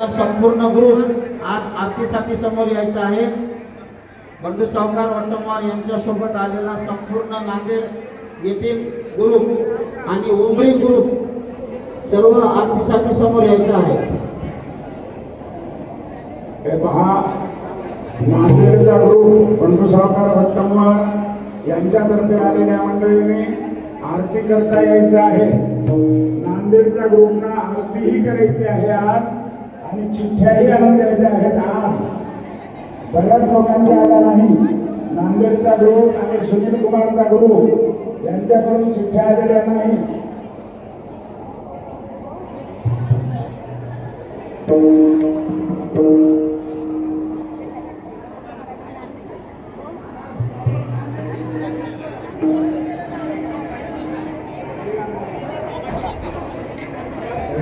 संपूर्ण ग्रुप आज आरतीसाठी समोर यायचा आहे. बंधू सावकार वट्टमार यांच्यासोबत आलेला संपूर्ण नांदेड येथील ग्रुप आणि उमरी ग्रुप सर्व आरतीसाठी समोर यायचं आहे. पहा नांदेडचा ग्रुप बंधू सावकार वट्टमार यांच्यातर्फे आलेल्या मंडळीने आरती करता यायचं आहे. नांदेडच्या ग्रुपना आरतीही करायची आहे आज. आणि चिठ्ठ्याही आणून द्यायच्या आहेत आज. बऱ्याच लोकांच्या आल्या नाही. नांदेडचा ग्रुप आणि सुनील कुमारचा ग्रुप यांच्याकडून चिठ्ठ्या आलेल्या नाही.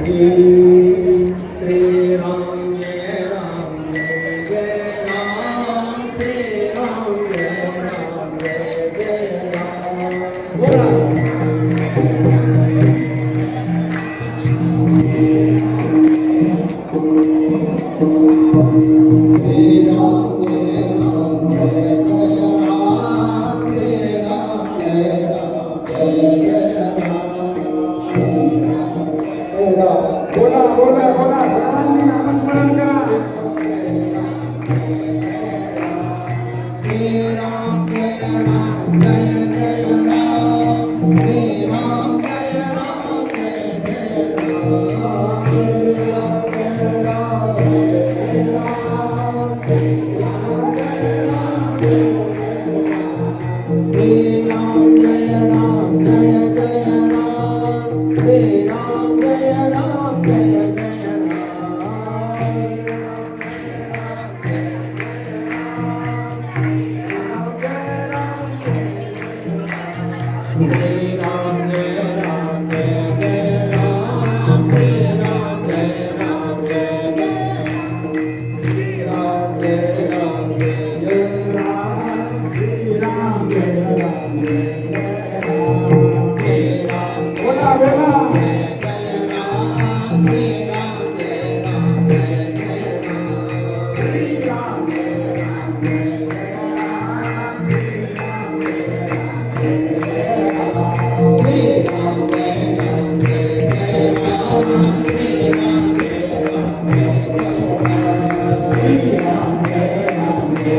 Shri Yeah. Amen.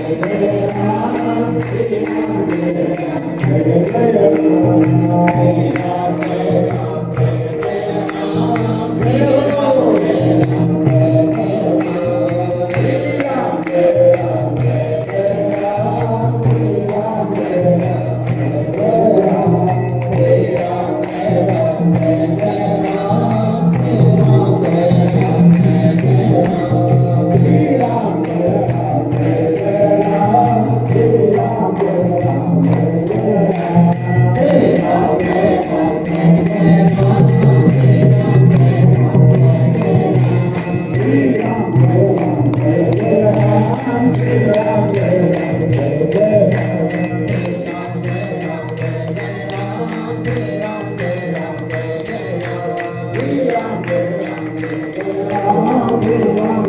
Thank you. Yeah.